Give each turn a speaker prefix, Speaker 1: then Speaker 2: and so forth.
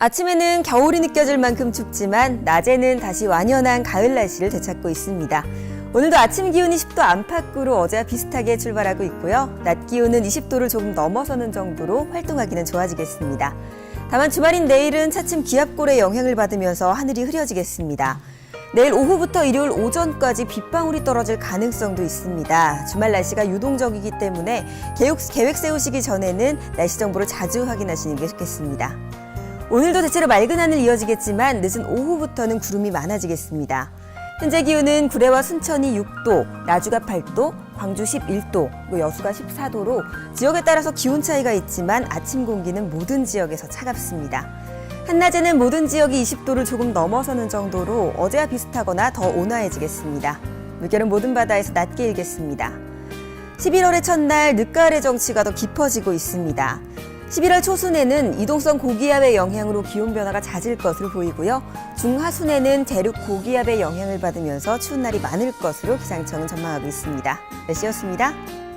Speaker 1: 아침에는 겨울이 느껴질 만큼 춥지만 낮에는 다시 완연한 가을 날씨를 되찾고 있습니다. 오늘도 아침 기온이 10도 안팎으로 어제와 비슷하게 출발하고 있고요. 낮 기온은 20도를 조금 넘어서는 정도로 활동하기는 좋아지겠습니다. 다만 주말인 내일은 차츰 기압골의 영향을 받으면서 하늘이 흐려지겠습니다. 내일 오후부터 일요일 오전까지 빗방울이 떨어질 가능성도 있습니다. 주말 날씨가 유동적이기 때문에 계획, 세우시기 전에는 날씨 정보를 자주 확인하시는 게 좋겠습니다. 오늘도 대체로 맑은 하늘 이어지겠지만 늦은 오후부터는 구름이 많아지겠습니다. 현재 기온은 구례와 순천이 6도, 나주가 8도, 광주 11도, 그리고 여수가 14도로 지역에 따라서 기온 차이가 있지만 아침 공기는 모든 지역에서 차갑습니다. 한낮에는 모든 지역이 20도를 조금 넘어서는 정도로 어제와 비슷하거나 더 온화해지겠습니다. 물결은 모든 바다에서 낮게 일겠습니다. 11월의 첫날 늦가을의 정치가 더 깊어지고 있습니다. 11월 초순에는 이동성 고기압의 영향으로 기온 변화가 잦을 것으로 보이고요. 중하순에는 대륙 고기압의 영향을 받으면서 추운 날이 많을 것으로 기상청은 전망하고 있습니다. 날씨였습니다.